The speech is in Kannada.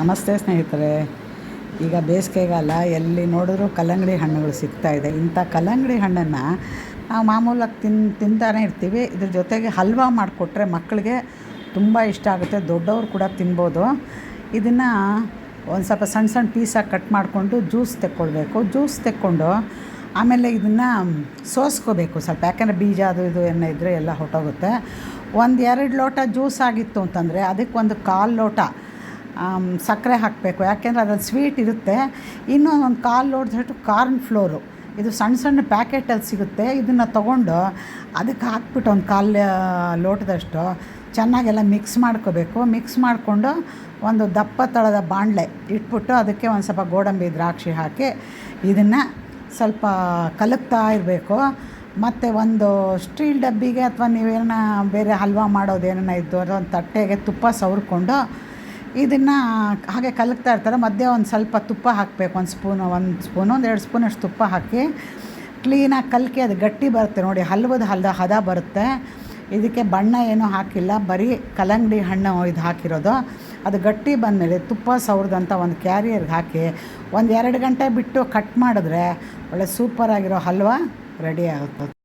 ನಮಸ್ತೆ ಸ್ನೇಹಿತರೆ. ಈಗ ಬೇಸಿಗೆಗಾಲ, ಎಲ್ಲಿ ನೋಡಿದ್ರೂ ಕಲ್ಲಂಗಡಿ ಹಣ್ಣುಗಳು ಸಿಗ್ತಾ ಇದೆ. ಇಂಥ ಕಲ್ಲಂಗಡಿ ಹಣ್ಣನ್ನು ನಾವು ಮಾಮೂಲಾಗಿ ತಿನ್, ತಿಂತಾನೆ ಇರ್ತೀವಿ. ಇದ್ರ ಜೊತೆಗೆ ಹಲ್ವಾ ಮಾಡಿಕೊಟ್ರೆ ಮಕ್ಕಳಿಗೆ ತುಂಬ ಇಷ್ಟ ಆಗುತ್ತೆ. ದೊಡ್ಡವರು ಕೂಡ ತಿನ್ಬೋದು. ಇದನ್ನು ಒಂದು ಸ್ವಲ್ಪ ಸಣ್ಣ ಸಣ್ಣ ಪೀಸಾಗಿ ಕಟ್ ಮಾಡಿಕೊಂಡು ಜ್ಯೂಸ್ ತೆಕ್ಕೊಳ್ಬೇಕು. ಜ್ಯೂಸ್ ತೆಕ್ಕೊಂಡು ಆಮೇಲೆ ಇದನ್ನು ಸೋಸ್ಕೋಬೇಕು ಸ್ವಲ್ಪ. ಯಾಕೆಂದರೆ ಬೀಜ ಅದು ಇದು ಏನ ಇದ್ದರೆ ಎಲ್ಲ ಹೊಟ್ಟೋಗುತ್ತೆ. ಒಂದು ಎರಡು ಲೋಟ ಜ್ಯೂಸ್ ಆಗಿತ್ತು ಅಂತಂದರೆ ಅದಕ್ಕೆ ಒಂದು ಕಾಲು ಲೋಟ ಸಕ್ಕರೆ ಹಾಕಬೇಕು. ಯಾಕೆಂದರೆ ಅದ್ರಲ್ಲಿ ಸ್ವೀಟ್ ಇರುತ್ತೆ. ಇನ್ನೂ ಒಂದು ಕಾಲು ಲೋಟದಷ್ಟು ಕಾರ್ನ್ ಫ್ಲೋರು ಇದು ಸಣ್ಣ ಸಣ್ಣ ಪ್ಯಾಕೆಟಲ್ಲಿ ಸಿಗುತ್ತೆ. ಇದನ್ನು ತೊಗೊಂಡು ಅದಕ್ಕೆ ಹಾಕ್ಬಿಟ್ಟು ಒಂದು ಕಾಲು ಲೋಟದಷ್ಟು ಚೆನ್ನಾಗೆಲ್ಲ ಮಿಕ್ಸ್ ಮಾಡ್ಕೋಬೇಕು. ಮಿಕ್ಸ್ ಮಾಡಿಕೊಂಡು ಒಂದು ದಪ್ಪ ತಳದ ಬಾಣಲೆ ಇಟ್ಬಿಟ್ಟು ಅದಕ್ಕೆ ಒಂದು ಸ್ವಲ್ಪ ಗೋಡಂಬಿ, ದ್ರಾಕ್ಷಿ ಹಾಕಿ ಇದನ್ನು ಸ್ವಲ್ಪ ಕಲಕ್ತಾ ಇರಬೇಕು. ಮತ್ತು ಒಂದು ಸ್ಟೀಲ್ ಡಬ್ಬಿಗೆ ಅಥವಾ ನೀವೇನ ಬೇರೆ ಹಲ್ವಾ ಮಾಡೋದು ಏನನ್ನ ಇದ್ದು ಅದೊಂದು ತಟ್ಟೆಗೆ ತುಪ್ಪ ಸವರ್ಕೊಂಡು ಇದನ್ನು ಹಾಗೆ ಕಲಕ್ತಾ ಇರ್ತಾರೆ. ಮಧ್ಯೆ ಒಂದು ಸ್ವಲ್ಪ ತುಪ್ಪ ಹಾಕಬೇಕು. ಒಂದು ಸ್ಪೂನು ಒಂದು ಸ್ಪೂನು, ಒಂದು ಎರಡು ಸ್ಪೂನಷ್ಟು ತುಪ್ಪ ಹಾಕಿ ಕ್ಲೀನಾಗಿ ಕಲಕಿ ಅದು ಗಟ್ಟಿ ಬರುತ್ತೆ ನೋಡಿ. ಹಲ್ವದ ಹಲ್ದ ಹದ ಬರುತ್ತೆ. ಇದಕ್ಕೆ ಬಣ್ಣ ಏನೂ ಹಾಕಿಲ್ಲ. ಬರೀ ಕಲ್ಲಂಗಡಿ ಹಣ್ಣು ಇದು ಹಾಕಿರೋದು. ಅದು ಗಟ್ಟಿ ಬಂದಮೇಲೆ ತುಪ್ಪ ಸವ್ರದಂಥ ಒಂದು ಕ್ಯಾರಿಯರ್ಗೆ ಹಾಕಿ ಒಂದು ಎರಡು ಗಂಟೆ ಬಿಟ್ಟು ಕಟ್ ಮಾಡಿದ್ರೆ ಒಳ್ಳೆ ಸೂಪರಾಗಿರೋ ಹಲ್ವ ರೆಡಿ ಆಗುತ್ತೆ.